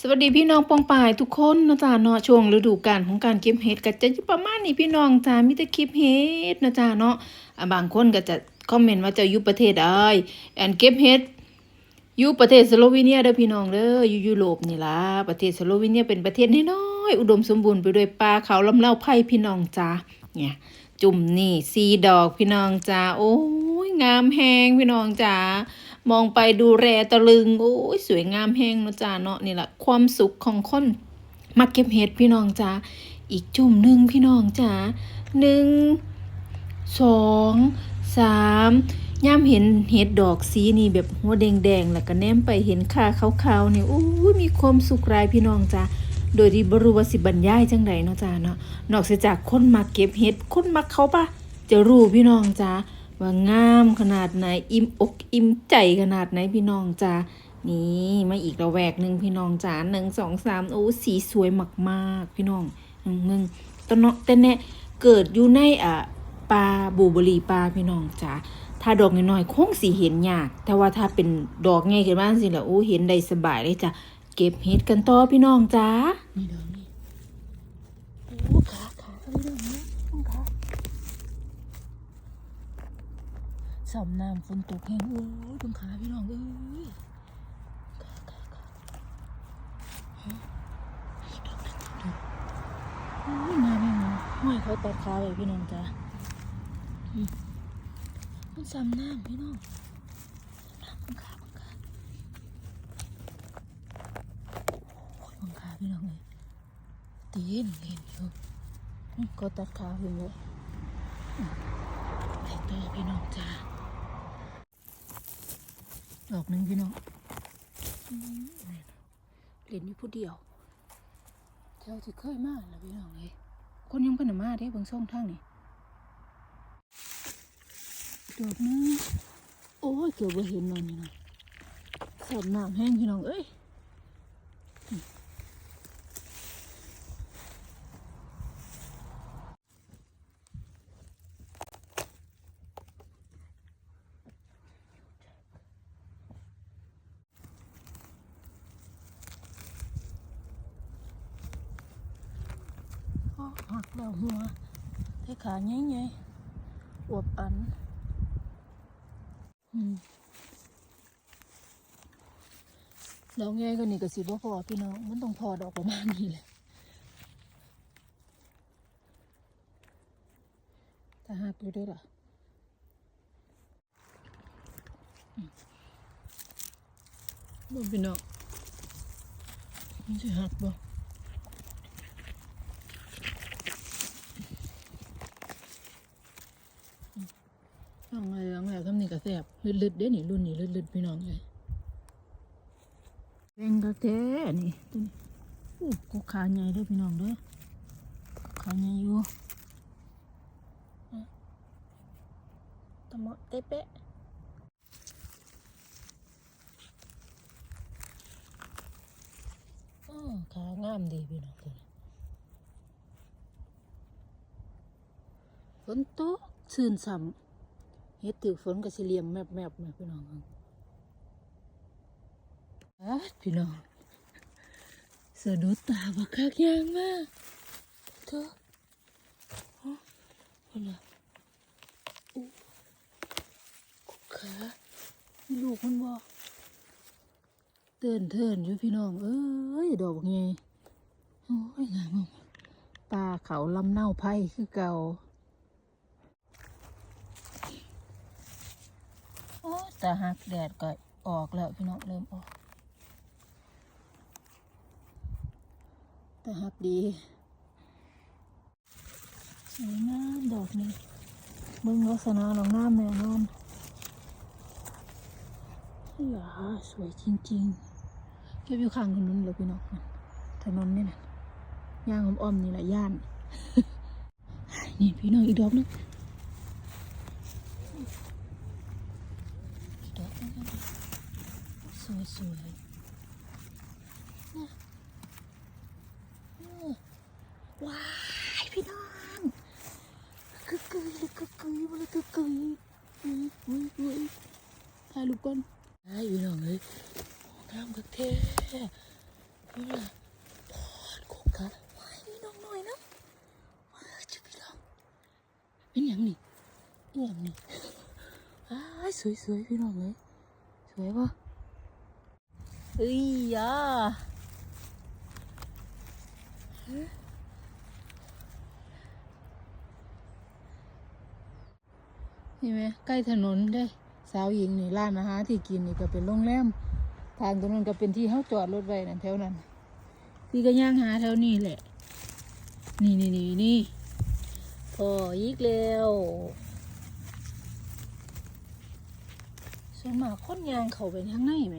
สวัสดีพี่น้องปองป่ายทุกคนนะจ๊ะเนาะช่วงฤดูกาลของการเก็บเห็ดก็จะอยู่ประมาณนี้พี่น้องจ้ามีแต่คลิปเห็ดนะจ๊ะเนาะบางคนก็จะคอมเมนต์ว่าจะอยู่ประเทศใดแอนเก็บเห็ดอยู่ประเทศสโลวีเนียเด้อพี่น้องเด้ออยู่ยุโรปนี่ล่ะประเทศสโลวีเนียเป็นประเทศน้อยๆอุดมสมบูรณ์ไปด้วยป่าเขาลำเนาไผ่พี่น้องจ้าเนี่ยจุ่มนี่สีดอกพี่น้องจ้าโอ้ยงามแหงพี่น้องจ้า มองไปดูแรตะลึงโอ้ยสวยงามแห้งเนาะจ้าเนาะนี่แหละความสุขของคนมาเก็บเห็ดพี่น้องจ้าอีกจุ่มหนึ่งพี่น้องจ้าหนึ่งสองสามย่ามเห็นเห็ดดอกสีนี่แบบหัวแดงๆแล้วก็แนมไปเห็นขาขาวๆนี่โอ้ยมีความสุขหลายพี่น้องจ้าโดยที่บรูวาสิบรรยายจังใดเนาะจ้าเนาะนอกจากคนมาเก็บเห็ดคนมาเขาปะจะรู้พี่น้องจ้า ว่างามขนาดไหนอิ่มอกอิ่มใจขนาดไหนพี่น้องจ้านี่มาอีกระแวกหนึ่งพี่น้องจ้าหนึ่งสองสามโอ้สีสวยมากๆ พี่น้องหนึ่งตนเนาะแต่แน่เกิดอยู่ในอะปลาบูเบอรีปลาพี่น้องจ้าถ้าดอกน้อยๆคงสีเห็นยาก แต่ว่าถ้าเป็นดอกใหญ่ขึ้นมาสิละโอ้เห็นได้สบายเลยจ้ะเก็บเห็ดกันต่อพี่น้องจ้านี่ดอกนี่โอ้ขาขาเขาเรื่องนี้ต้องขา สำน้ำฝนตกแห้งโอ้ยต้องขาพี่น้องเอ้ยขาขาขาฮะดอกนั้นดอกโอ้ยมาไม่มาห้อยเขาตัดขาไว้พี่น้องจ้าอืมมันสำน้ำพี่น้องน้ำบังขาบังขาโอ้ยบังขาพี่น้องเลยตีนเห็นอยู่อืมก็ตัดขาขึ้นเลยอืมไปต่อพี่น้องจ้า ดอกหนึ่งพี่น้องอืมแม่นเล่นอยู่ผู้เดียวเท่าที่เคยมาแล้วพี่น้องเลยคนยังเพิ่นนะมาเด้เบางช่องทางนี่ดอกหนึงโอ้ยเกือบว่าเห็นนอนนี่นะสอบน้ำแห้งพี่น้องเอ้ย หักแล้วหัวให้ขาใหญ่ๆอวบอันอืมดอกใหญ่ก็นี่ก็สิบ่พอพี่น้อง มันต้องพอดอกประมาณนี้แหละถ้าหักอยู่ได้ล่ะอืมบ่พี่น้องมันสิหักบ่ ฟังอะไรฟังแล้วทำนี่ก็แซ่บลืดๆเด้นี่รุ่นนี้ลืดๆพี่น้องเลยแรงกระเทนี่ตัวนี้อู้กูขาใหญ่เด้อพี่น้องเด้อขาใหญ่อยู่อะตะเหมาะเตะเป๊ะอ้อขางามดีพี่น้องตัวนี้ฝนตกชื่นส่ำ เฮ็ดถือฝนก็สิเหลี่ยมแมบแมบๆนะพี่น้องอ๊าดพี่น้องสะดุดตาบักคักยางมากเธอฮะเอาล่ะอู้กุกขามีลูกมันบ่เตือนเทินอยู่พี่น้อง เอ้ย ดอกไงโอ้ยงามมากปลาเขาลำเน่าไผ่คือเก่า โอ้ย แต่หักแดดก็ออกแล้วพี่น้องเริ่มออก แต่หักดีสวยงามดอกนี้เบิ่งลักษณะน้องามแน่นอนอย่าสวยจริงๆเก็บอยู่ข้างถนนเลยพี่น้องถนนนี่นะย่างอ้อมๆนี่แหละย่าน นี่พี่น้องอีกดอกนึง ดอกนั้นนะ สวยๆว้ายพี่น้องคือกุยเลยคือกุยมาเลยคือกุยอุ้ยอุ้ยอุ้ยถ่ายรูปก่อนไอ้พี่น้องเอ้ยงามกักเท่นี่ล่ะพอดโคกะว้ายมีน้องหน่อยนะว้ายจะพี่น้องเป็นหยังนี่เป็นหยังนี่อ้ายสวยๆพี่น้องเลยสวยปะ เอ้ยยาเห็นไหมใกล้ถนนได้ สาวหญิงนี่ร้านอาหารที่กินนี่ก็เป็นโรงแรมทางตรงนั้นก็เป็นที่เขาจอดรถไว้นั่นแถวนั้นพี่ก็ย่างหาแถวนี้แหละ นี่นี่นี่นี่พออีกแล้วส่วนมากคนยางเขาไปทางไหนไหม